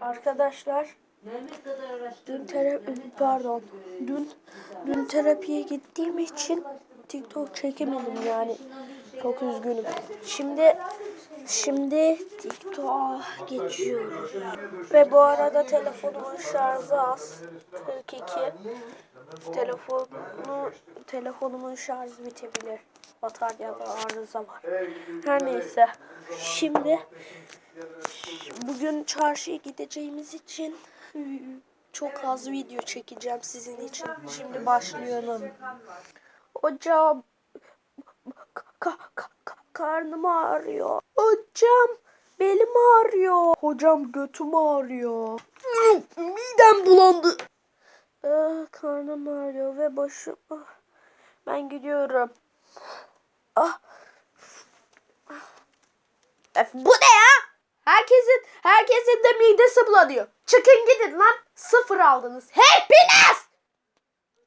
Arkadaşlar dün terapi pardon dün dün terapiye gittiğim için TikTok çekemedim yani. Çok üzgünüm. Şimdi şimdi TikTok'a geçiyoruz. Ve bu arada telefonumun şarjı az. 42. Telefonu telefonumun şarjı bitebilir. Bataryada arıza var. Her neyse. Şimdi bugün çarşıya gideceğimiz için çok az video çekeceğim sizin için. Şimdi başlıyorum. Hocam ka- ka- ka- karnım ağrıyor. Hocam belim ağrıyor. Hocam götüm ağrıyor. Midem bulandı. Ah, karnım ağrıyor ve başım. ah. Ben gidiyorum. Ah. Ef, bu ne ya? Herkesin herkesin de midesi bulanıyor. Çıkın gidin lan. Sıfır aldınız. Hepiniz!